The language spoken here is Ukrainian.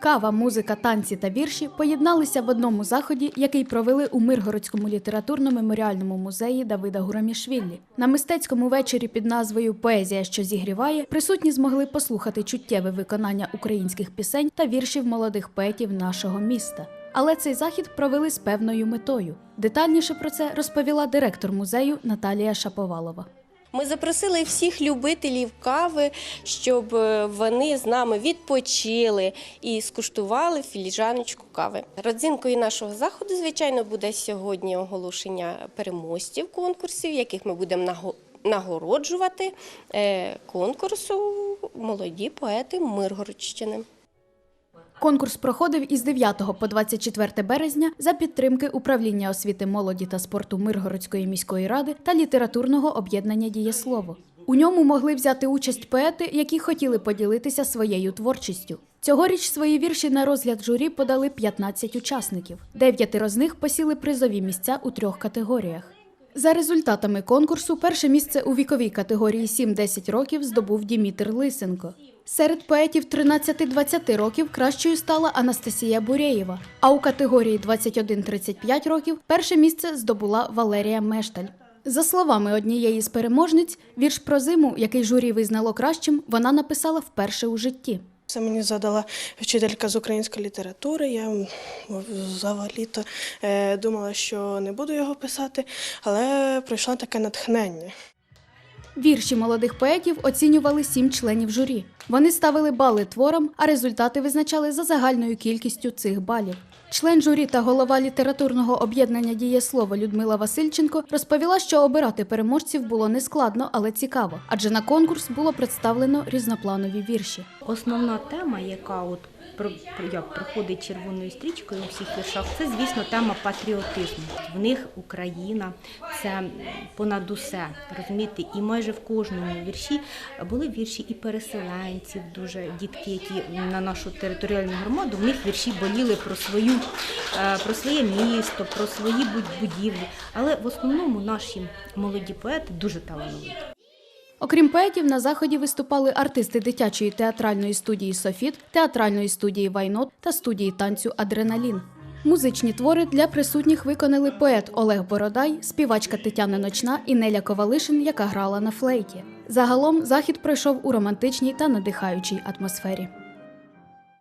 Кава, музика, танці та вірші поєдналися в одному заході, який провели у Миргородському літературно-меморіальному музеї Давида Гурамішвілі. На мистецькому вечорі під назвою Поезія, що зігріває, присутні змогли послухати чуттєве виконання українських пісень та віршів молодих поетів нашого міста. Але цей захід провели з певною метою. Детальніше про це розповіла директор музею Наталія Шаповалова. Ми запросили всіх любителів кави, щоб е, вони з нами відпочили і скуштували філіжаночку кави. Родзинкою нашого заходу, звичайно, буде сьогодні оголошення переможців конкурсів, яких ми будемо наго- нагороджувати е, конкурсу молоді поети Миргородщини. Конкурс проходив із 9 по 24 березня за підтримки управління освіти молоді та спорту Миргородської міської ради та літературного об'єднання Дієслово. У ньому могли взяти участь поети, які хотіли поділитися своєю творчістю. Цьогоріч свої вірші на розгляд журі подали 15 учасників. Дев'ятеро з них посіли призові місця у трьох категоріях. За результатами конкурсу, перше місце у віковій категорії 7-10 років здобув Дімітр Лисенко. Серед поетів 13-20 років кращою стала Анастасія Бурєєва, а у категорії 21-35 років перше місце здобула Валерія Мешталь. За словами однієї з переможниць, вірш про зиму, який журі визнало кращим, вона написала вперше у житті. Це мені задала вчителька з української літератури. Я взагалі-то е, думала, що не буду його писати, але пройшло таке натхнення. Вірші молодих поетів оцінювали сім членів журі. Вони ставили бали творам, а результати визначали за загальною кількістю цих балів. Член журі та голова літературного об'єднання Дієслово Людмила Васильченко розповіла, що обирати переможців було нескладно, але цікаво, адже на конкурс було представлено різнопланові вірші. Основна тема, яка от як проходить червоною стрічкою у всіх віршах, це, звісно, тема патріотизму. В них Україна, це понад усе, розумієте, і майже в кожному вірші були вірші і переселенців, дуже дітки, які на нашу територіальну громаду, в них вірші боліли про свою, е, про своє місто, про свої будівлі. Але в основному наші молоді поети дуже талановиті. Окрім поетів, на заході виступали артисти дитячої театральної студії Софіт, театральної студії Вайнот та студії танцю Адреналін. Музичні твори для присутніх виконали поет Олег Бородай, співачка Тетяна Ночна і Неля Ковалишин, яка грала на флейті. Загалом захід пройшов у романтичній та надихаючій атмосфері.